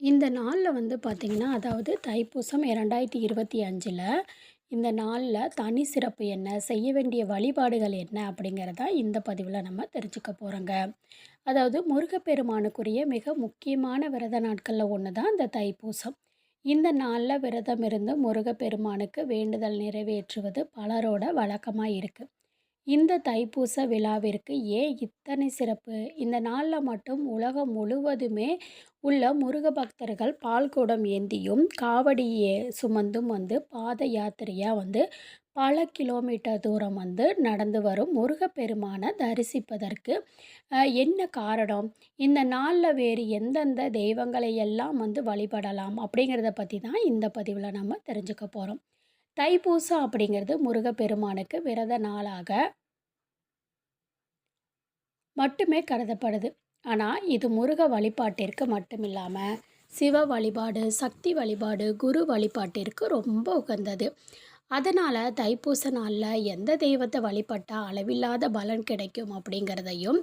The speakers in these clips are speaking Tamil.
இந்த நாளில் வந்து பார்த்திங்கன்னா அதாவது தைப்பூசம் இரண்டாயிரத்தி இருபத்தி அஞ்சில் இந்த நாளில் தனி சிறப்பு என்ன செய்ய வேண்டிய வழிபாடுகள் என்ன அப்படிங்கிறத இந்த பதிவில் நம்ம தெரிஞ்சுக்க போகிறோங்க அதாவது முருகப்பெருமானுக்குரிய மிக முக்கியமான விரத நாட்களில் ஒன்று தான் இந்த தைப்பூசம். இந்த நாளில் விரதம் இருந்து முருகப்பெருமானுக்கு வேண்டுதல் நிறைவேற்றுவது பலரோட வழக்கமாக இருக்குது இந்த தைப்பூச விழாவிற்கு ஏன் இத்தனை சிறப்பு? இந்த நாளில் மட்டும் உலகம் முழுவதுமே உள்ள முருக பக்தர்கள் பால்குடம் ஏந்தியும் காவடியை சுமந்தும் வந்து பாத யாத்திரையாக வந்து பல கிலோமீட்டர் தூரம் வந்து நடந்து வரும் முருகப்பெருமானை தரிசிப்பதற்கு என்ன காரணம்? இந்த நாளில் வேறு எந்தெந்த தெய்வங்களை எல்லாம் வந்து வழிபடலாம் அப்படிங்கிறத பற்றி தான் இந்த பதிவில் நம்ம தெரிஞ்சுக்க போகிறோம் தைப்பூசம் அப்படிங்கிறது முருகப்பெருமானுக்கு விரத நாளாக மட்டுமே கருதப்படுது. ஆனால் இது முருக வழிபாட்டிற்கு மட்டும் இல்லாமல் சிவ வழிபாடு சக்தி வழிபாடு குரு வழிபாட்டிற்கு ரொம்ப உகந்தது. அதனால் தைப்பூச நாளில் எந்த தெய்வத்தை வழிபட்டால் அளவில்லாத பலன் கிடைக்கும் அப்படிங்கிறதையும்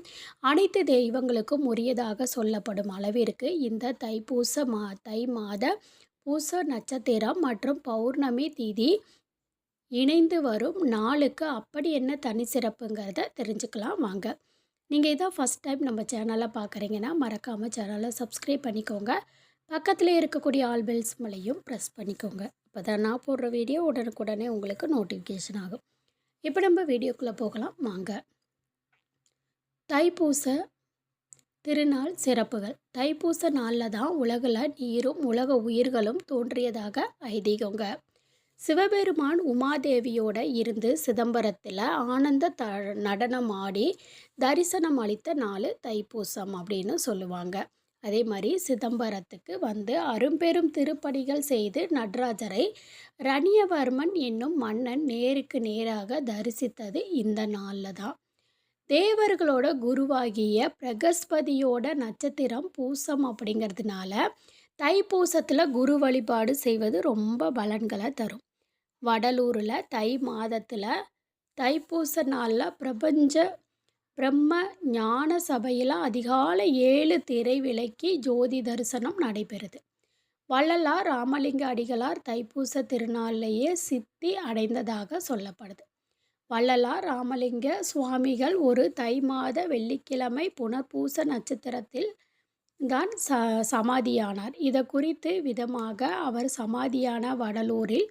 அனைத்து தெய்வங்களுக்கும் உரியதாக சொல்லப்படும் அளவிற்கு இந்த தைப்பூச மா தை மாத பூச நட்சத்திரம் மற்றும் பௌர்ணமி திதி இணைந்து வரும் நாளுக்கு அப்படி என்ன தனி சிறப்புங்கிறத தெரிஞ்சுக்கலாம் வாங்க. நீங்கள் இதான் ஃபஸ்ட் டைம் நம்ம சேனலை பார்க்குறீங்கன்னா மறக்காமல் சேனலை சப்ஸ்கிரைப் பண்ணிக்கோங்க. பக்கத்தில் இருக்கக்கூடிய ஆல் பெல்ஸ் மலையும் ப்ரெஸ் பண்ணிக்கோங்க. இப்போ தான் நான் போடுற வீடியோ உடனுக்குடனே உங்களுக்கு நோட்டிஃபிகேஷன் ஆகும். இப்போ நம்ம வீடியோக்குள்ளே போகலாம். வாங்க. தைப்பூச திருநாள் சிறப்புகள். தைப்பூச நாளில் தான் உலகில் நீரும் உலக உயிர்களும் தோன்றியதாக ஐதீகங்க. சிவபெருமான் உமாதேவியோட இருந்து சிதம்பரத்தில் ஆனந்த த நடனம் ஆடி தரிசனம் அளித்த நாள் தைப்பூசம் அப்படின்னு சொல்லுவாங்க. அதே மாதிரி சிதம்பரத்துக்கு வந்து அரும்பெரும் திருப்பணிகள் செய்து நடராஜரை ரணியவர்மன் என்னும் மன்னன் நேருக்கு நேராக தரிசித்தது இந்த நாளில் தான். தேவர்களோட குருவாகிய பிரகஸ்பதியோட நட்சத்திரம் பூசம் அப்படிங்கிறதுனால தைப்பூசத்தில் குரு வழிபாடு செய்வது ரொம்ப பலன்களை தரும். வடலூரில் தை மாதத்தில் தைப்பூச நாளில் பிரபஞ்ச பிரம்ம ஞான சபையில் அதிகாலை ஏழு திரை விலக்கி ஜோதி தரிசனம் நடைபெறுது. வள்ளலார் ராமலிங்க அடிகளார் தைப்பூச திருநாளிலேயே சித்தி அடைந்ததாக சொல்லப்படுது. வள்ளலார் ராமலிங்க சுவாமிகள் ஒரு தை மாத வெள்ளிக்கிழமை புனர்பூச நட்சத்திரத்தில் தான் ச சமாதியானார். இதை குறித்து விதமாக அவர் சமாதியான வடலூரில்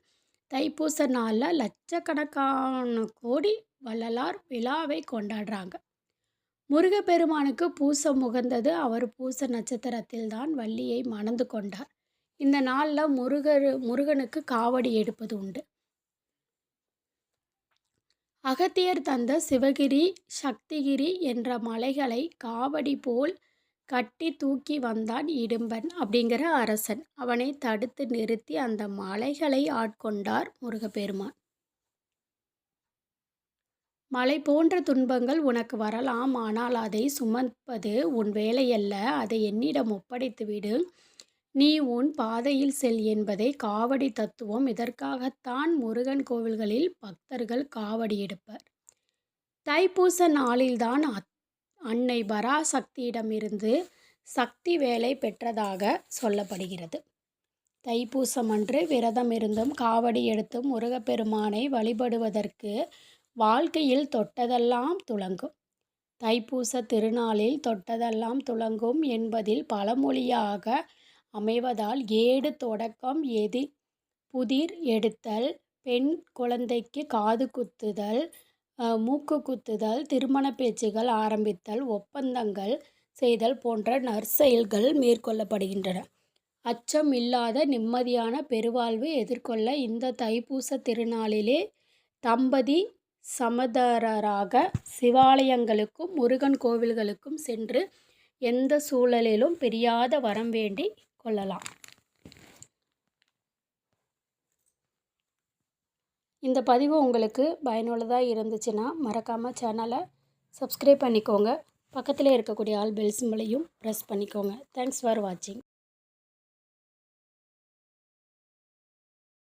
தைப்பூச நாளில் லட்சக்கணக்கான கோடி வள்ளலார் விழாவை கொண்டாடுறாங்க. முருகப்பெருமானுக்கு பூசம் முகந்தது அவர் பூச நட்சத்திரத்தில் தான் வள்ளியை மணந்து கொண்டார். இந்த நாளில் முருகர் முருகனுக்கு காவடி எடுப்பது உண்டு. அகத்தியர் தந்த சிவகிரி சக்திகிரி என்ற மலைகளை காவடி போல் கட்டி தூக்கி வந்தான் இடும்பன் அப்படிங்கிற அரசன். அவனை தடுத்து நிறுத்தி அந்த மலைகளை ஆட்கொண்டார் முருகப்பெருமான். மலை போன்ற துன்பங்கள் உனக்கு வரலாம் ஆனால் அதை சுமப்பது உன் வேலையல்ல. அதை என்னிடம் ஒப்படைத்துவிடு. நீ உன் பாதையில் செல் என்பதை காவடி தத்துவம் இதற்காகத்தான் முருகன் கோவில்களில் பக்தர்கள் காவடி எடுப்பர். தைப்பூச நாளில்தான் அன்னை பராசக்தியிடமிருந்து சக்தி வேலை பெற்றதாக சொல்லப்படுகிறது. தைப்பூசம் அன்று விரதம் இருந்தும் காவடி எடுத்தும் முருகப்பெருமானை வழிபடுவதற்கு வாழ்க்கையில் தொட்டதெல்லாம் துளங்கும். தைப்பூச திருநாளில் தொட்டதெல்லாம் துளங்கும் என்பதில் பழமொழியாக அமைவதால் ஏடு தொடக்கம் எதி புதிர் எடுத்தல் பெண் குழந்தைக்கு காது குத்துதல் மூக்கு குத்துதல் திருமண பேச்சுகள் ஆரம்பித்தல் ஒப்பந்தங்கள் செய்தல் போன்ற நற்செயல்கள் மேற்கொள்ளப்படுகின்றன. அச்சம் இல்லாத நிம்மதியான பெருவாழ்வு எதிர்கொள்ள இந்த தைப்பூச திருநாளிலே தம்பதி சமதரராக சிவாலயங்களுக்கும் முருகன் கோவில்களுக்கும் சென்று எந்த சூழலிலும் பிரியாத வரம் வேண்டி கொள்ளலாம். இந்த பதிவு உங்களுக்கு பயனுள்ளதாக இருந்துச்சுன்னா மறக்காமல் சேனலை சப்ஸ்கிரைப் பண்ணிக்கோங்க. பக்கத்தில் இருக்கக்கூடிய ஆல் பெல் சிம்பிளையும் ப்ரெஸ் பண்ணிக்கோங்க. தேங்க்ஸ் ஃபார் வாட்சிங்